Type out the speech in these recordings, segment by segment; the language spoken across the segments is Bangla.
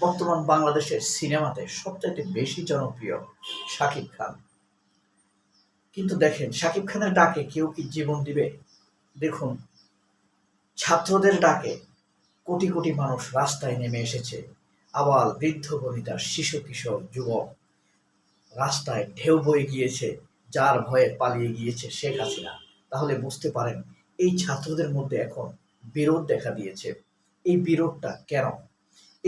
বর্তমান বাংলাদেশের সিনেমাতে সবচাইতে বেশি জনপ্রিয় শাকিব খান। কিন্তু দেখেন, শাকিব খানের ডাকে কেউ কি জীবন দিবে? দেখুন, ছাত্রদের ডাকে কোটি কোটি মানুষ রাস্তায় নেমে এসেছে। আবার বৃদ্ধ বনিতা শিশু কিশোর যুবক রাস্তায় ঢেউ বয়ে গিয়েছে, যার ভয়ে পালিয়ে গিয়েছে শেখ হাসিনা। তাহলে বুঝতে পারেন, এই ছাত্রদের মধ্যে এখন বিরোধ দেখা দিয়েছে। এই বিরোধটা কেন?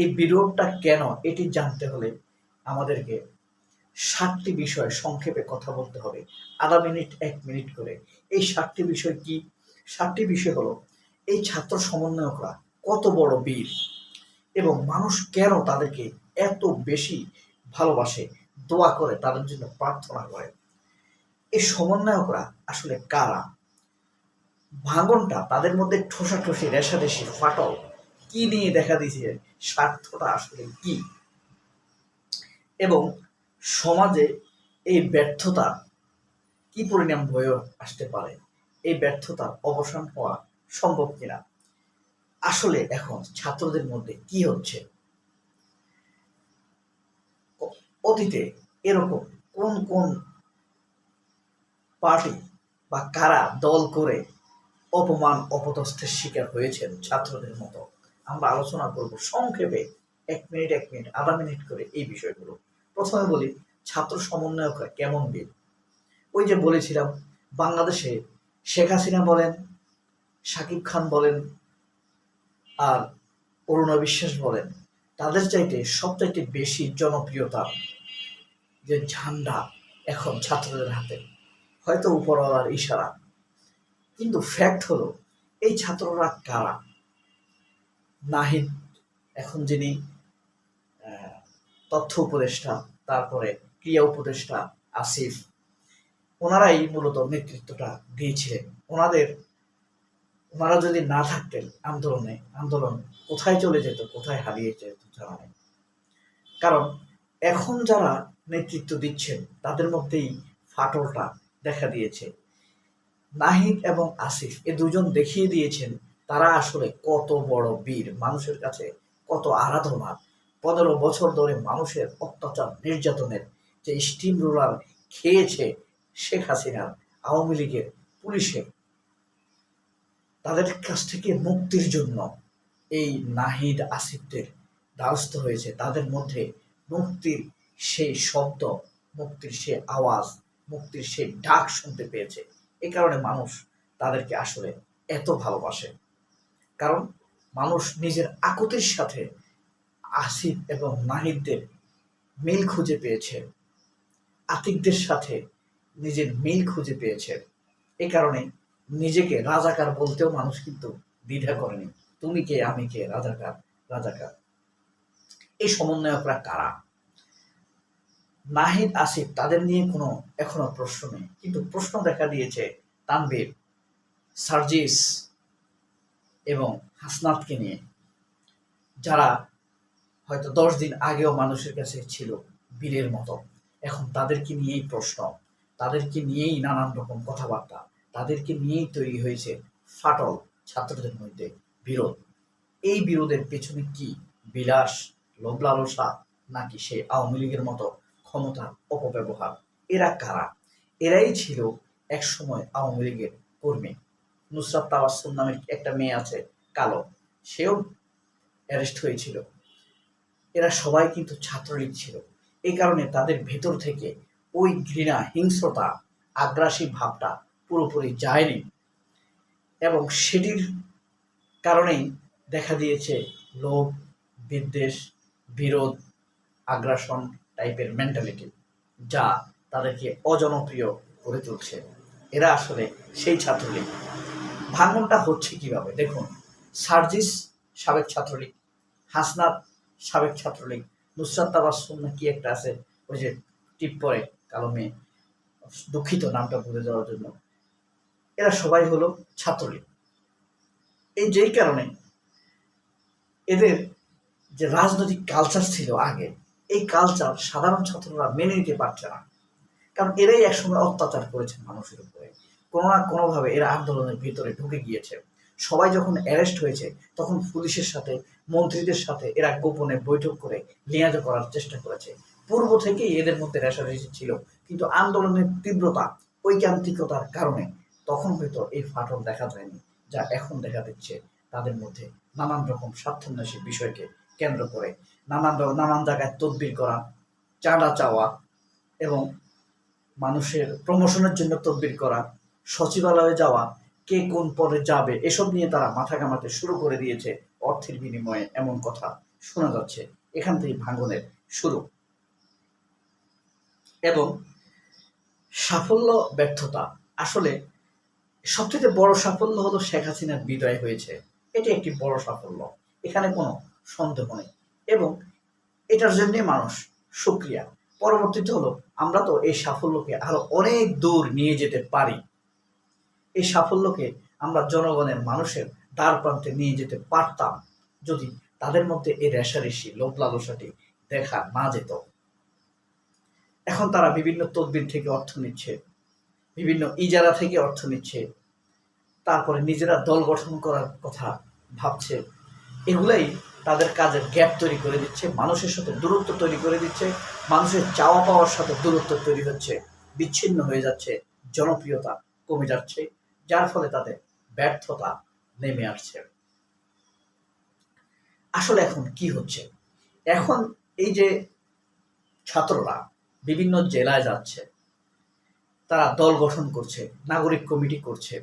এই বিরোধটা কেন, এটি জানতে হলে আমাদেরকে সাতটি বিষয় সংক্ষেপে কথা বলতে হবে। আধা মিনিট, এক মিনিট করে। এই সাতটি বিষয় কি? সাতটি বিষয় হলো, এই ছাত্র সমন্বয়করা কত বড় বীর এবং মানুষ কেন তাদেরকে এত বেশি ভালোবাসে, দোয়া করে, তাদের জন্য প্রার্থনা করে? এই সমন্বয়করা আসলে কারা? ভাঙনটা তাদের মধ্যে ঠোসাঠুসি, রেশারেশি, ফাটল। কি নিয়ে দেখা দিয়েছে? স্বার্থটা আসলে কি? এবং সমাজে এই ব্যর্থতা কি পরিণাম হয়ে আসতে পারে? এই ব্যর্থতার অবসান হওয়া সম্ভব কিনা? আসলে এখন ছাত্রদের মধ্যে কি হচ্ছে? অতীতে এরকম কোন কোন পার্টি বা কারা দল করে অপমান, অপদস্থের শিকার হয়েছেন ছাত্রদের মতো? আমরা আলোচনা করব সংক্ষেপে এক মিনিট এক মিনিট, আধা মিনিট করে এই বিষয়গুলো। প্রথমে বলি, ছাত্র সমন্বয়করা কেমন বীর ওই যে বলেছিলাম, বাংলাদেশে শেখ হাসিনা বলেন, সাকিব খান বলেন, আর অরুণা বিশ্বাস বলেন, তাদের চাইতে সবচাইতে বেশি জনপ্রিয়তা যে ঝান্ডা এখন ছাত্রদের হাতে। হয়তো উপরওয়ালার ইশারা। কিন্তু ফ্যাক্ট হলো, এই ছাত্ররা কারা? নাহিদ, এখন যিনি তথ্য উপদেষ্টা, তারপরে ক্রিয়া উপদেষ্টা আসিফ, ওনারাই মূলত নেতৃত্বটা দিয়েছিলেন। ওনাদের, ওনারা যদি না থাকতেন আন্দোলনে, আন্দোলন কোথায় চলে যেত, কোথায় হারিয়ে যেত জানা নেই। কারণ এখন যারা নেতৃত্ব দিচ্ছেন, তাদের মধ্যেই ফাটলটা দেখা দিয়েছে। নাহিদ এবং আসিফ, এ দুজন দেখিয়ে দিয়েছেন তারা আসলে কত বড় বীর, মানুষের কাছে কত আরাধনা। পনেরো বছর ধরে মানুষের অত্যাচার, নির্যাতনের যে স্টিম রোলার খেয়েছে শেখ হাসিনার আওয়ামী লীগের পুলিশের তাদের কাছ থেকে মুক্তির জন্য এই নাহিদ আসিফদের দ্বারস্থ হয়েছে। তাদের মধ্যে মুক্তির সেই শব্দ, মুক্তির সেই আওয়াজ, মুক্তির সেই ডাক শুনতে পেয়েছে। এ কারণে মানুষ তাদেরকে আসলে এত ভালোবাসে। কারণ মানুষ নিজের আকুতির সাথে আসিফ এবং নাহিদদের মিল খুঁজে পেয়েছে। আতিকদের সাথে নিজের মিল খুঁজে পেয়েছে। এ কারণে নিজেকে রাজাকার বলতেও মানুষ কিন্তু দ্বিধা করেনি। তুমি কে, আমি কে, রাজাকার রাজাকার? এই সমন্বয়করা কারা? নাহিদ, আসিফ তাদের নিয়ে কোনো এখনও প্রশ্ন নেই। কিন্তু প্রশ্ন দেখা দিয়েছে তানবীর সার্জিস এবং হাসনাতকে নিয়ে, যারা হয়তো দশ দিন আগেও মানুষের কাছে ছিল বীরের মতো। এখন তাদেরকে নিয়েই প্রশ্ন, তাদেরকে নিয়েই নানান রকম কথাবার্তা, তাদেরকে নিয়েই তৈরি হয়েছে ফাটল ছাত্রদের মধ্যে বিরোধ। এই বিরোধের পেছনে কি বিলাস লোভ লালসা নাকি সে আওয়ামী লীগের মতো ক্ষমতার অপব্যবহার? এরা কারা? এরাই ছিল এক সময় আওয়ামী লীগের কর্মী। নুসরাত তাওয়াসুম নামের একটা মেয়ে আছে, কালো। সেও অ্যারেস্ট হয়েছিল। এরা সবাই কিন্তু ছাত্রলীগ ছিল। এই কারণে তাদের ভেতর থেকে ওই ঘৃণা, হিংস্রতা, আগ্রাসী ভাবটা পুরোপুরি যায়নি। এবং সেটির কারণেই দেখা দিয়েছে লোভ, বিদ্বেষ, বিরোধ, আগ্রাসন টাইপের মেন্টালিটি যা তাদেরকে অজনপ্রিয় করে তুলছে। এরা আসলে সেই ছাত্রলীগ। ভাঙনটা হচ্ছে কীভাবে? দেখুন, সার্জিস সাবেক ছাত্রলীগ, হাসনাত সাবেক ছাত্রলীগ, নুসরাত তাবাসুম না কি একটা আছে, ওই যে টিপ পরে, কালো মেয়ে, দুঃখিত নামটা ভুলে যাওয়ার জন্য। এরা সবাই হলো ছাত্রলীগ। এই যেই কারণে এদের যে রাজনৈতিক কালচার ছিল আগে, এই কালচার সাধারণ ছাত্ররা মেনে নিতে পারছে না। কারণ এরাই একসময় অত্যাচার করেছে মানুষের উপরে। কোনো না কোনোভাবে এরা আন্দোলনের ভিতরে ঢুকে গিয়েছে। সবাই যখন অ্যারেস্ট হয়েছে, তখন পুলিশের সাথে, মন্ত্রীদের সাথে এরা গোপনে বৈঠক করে লিয়াজ করার চেষ্টা করেছে। পূর্ব থেকেই এদের মধ্যে রেশারেশি ছিল, কিন্তু আন্দোলনের তীব্রতা, ঐকান্তিকতার কারণে তখন হয়তো এই ফাটল দেখা যায়নি, যা এখন দেখা দিচ্ছে তাদের মধ্যে নানান রকম স্বার্থান্বেষী বিষয়কে কেন্দ্র করে। নানান নানান জায়গায় তদবির করা, চাঁদা চাওয়া এবং মানুষের প্রমোশনের জন্য তদবির করা সচিবালয়ে যাওয়া, কে কোন পদে যাবে, এসব নিয়ে তারা মাথা কামাতে শুরু করে দিয়েছে অর্থের বিনিময়ে এমন কথা শোনা যাচ্ছে এখান থেকে ভাঙনের শুরু। এবং সাফল্য, ব্যর্থতা, আসলে সবচেয়ে বড় সাফল্য হলো শেখ হাসিনার বিদায় হয়েছে। এটি একটি বড় সাফল্য, এখানে কোনো সন্দেহ নেই। এবং এটার জন্যে মানুষ সুক্রিয়া। পরবর্তীতে হলো, আমরা তো এই সাফল্যকে আরও অনেক দূর নিয়ে যেতে পারি। এই সাফল্যকে আমরা জনগণের মানুষের দ্বার প্রান্তে নিয়ে যেতে পারতাম যদি তাদের মধ্যে এই রেশারেশি লোভ লালসাটি দেখা না যেত। এখন তারা বিভিন্ন তদবির থেকে অর্থ নিচ্ছে, বিভিন্ন ইজারা থেকে অর্থ নিচ্ছে, তারপরে নিজেরা দল গঠন করার কথা ভাবছে। এগুলাই তাদের কাজের গ্যাপ তৈরি করে দিচ্ছে, মানুষের সাথে দূরত্ব তৈরি করে দিচ্ছে, মানুষের চাওয়া পাওয়ার সাথে দূরত্ব তৈরি হচ্ছে, বিচ্ছিন্ন হয়ে যাচ্ছে, জনপ্রিয়তা কমে যাচ্ছে। যার ফলে তাদের ব্যর্থতা নেমে আসছে। আসলে এখন কি হচ্ছে? এখন এই যে ছাত্ররা বিভিন্ন জেলায় যাচ্ছে, তারা দল গঠন করছে, নাগরিক কমিটি করছে,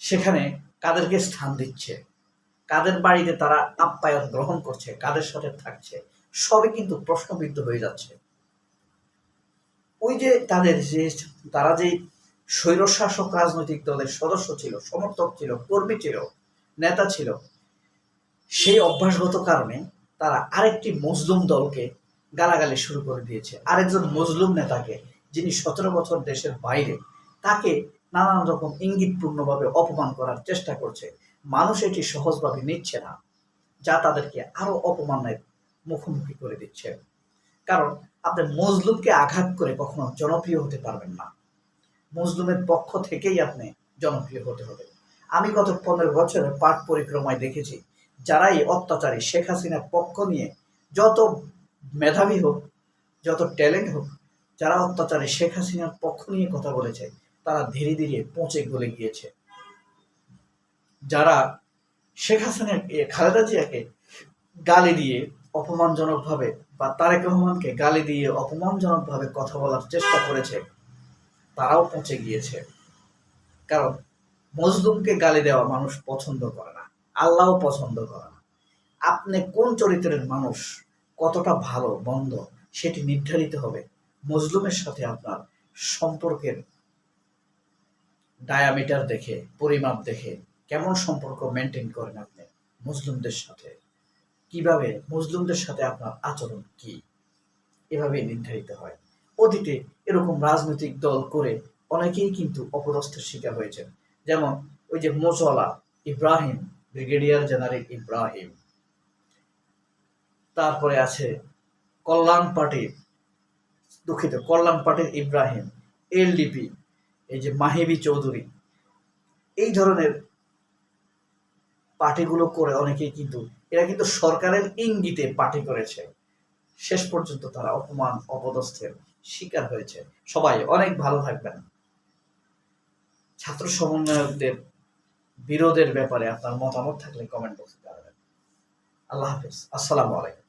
সেখানে কাদেরকে স্থান দিচ্ছে, কাদের বাড়িতে তারা আপ্যায়ন গ্রহণ করছে, কাদের সাথে থাকছে, সবই কিন্তু প্রশ্নবিদ্ধ হয়ে যাচ্ছে। ওই যে তাদের যে, তারা যে স্বৈরশাসক রাজনৈতিক দলের সদস্য ছিল, সমর্থক ছিল, কর্মী ছিল, নেতা ছিল। সেই অভ্যাসগত কারণে তারা আরেকটি মজলুম দলকে গালাগালি শুরু করে দিয়েছে। আরেকজন মজলুম নেতাকে, যিনি সতেরো বছর দেশের বাইরে, তাকে নানান রকম ইঙ্গিতপূর্ণভাবে অপমান করার চেষ্টা করছে। মানুষ এটি সহজভাবে নিচ্ছে না, যা তাদেরকে আরও অপমানের মুখোমুখি করে দিচ্ছে। কারণ আপনি মজলুমকে আঘাত করে কখনো জনপ্রিয় হতে পারবেন না। মজলুমের পক্ষ থেকেই আপনি জনপ্রিয় হতে হবে। আমি গত পনেরো বছরের পাঠ পরিক্রমায় দেখেছি যারাই অত্যাচারী শেখ হাসিনার পক্ষ নিয়ে যত মেধাবী হোক যত ট্যালেন্ট হোক যারা অত্যাচারী শেখ হাসিনার পক্ষ নিয়ে কথা বলেছে তারা ধীরে ধীরে পচে গলে গিয়েছে। যারা শেখ হাসিনার এ, খালেদা জিয়াকে গালি দিয়ে অপমানজনকভাবে বা তারেক রহমানকে গালি দিয়ে অপমানজনকভাবে কথা বলার চেষ্টা করেছে তারাও পচে গিয়েছে। কারণ মজলুমকে গালি দেওয়া মানুষ পছন্দ করে না। আল্লাহও পছন্দ করে না। আপনি কোন চরিত্রের মানুষ কতটা ভালো বন্ধ সেটি নির্ধারিত হবে। মজলুমের সাথে আপনার সম্পর্কের ডায়ামিটার দেখে, পরিমাপ দেখে কেমন সম্পর্ক মেনটেন করেন আপনি মুসলিমদের সাথে? কীভাবে মুসলিমদের সাথে আপনার আচরণ কি? এভাবে নির্ধারিত হয়। অতীতে এরকম রাজনৈতিক দল করে অনেকেই কিন্তু অপদস্থের শিকার হয়েছেন। যেমন ওই যে মোজলা ইব্রাহিম, ব্রিগেডিয়ার জেনারেল ইব্রাহিম। তারপরে আছে কল্যাণ পার্টির দুঃখিত, কল্যাণ পার্টির ইব্রাহিম এলডিপি এই যে মাহিবি চৌধুরী। এই ধরনের পার্টিগুলো করে অনেকেই কিন্তু, এরা কিন্তু সরকারের ইঙ্গিতে পার্টি করেছে। শেষ পর্যন্ত তারা অপমান, অপদস্থের শিকার হয়েছে। সবাই অনেক ভালো থাকবেন। ছাত্র সমন্বয়কদের বিরোধের ব্যাপারে আপনার মতামত থাকলে কমেন্ট বক্সে জানাবেন। আল্লাহ হাফিজ। আসসালামু আলাইকুম।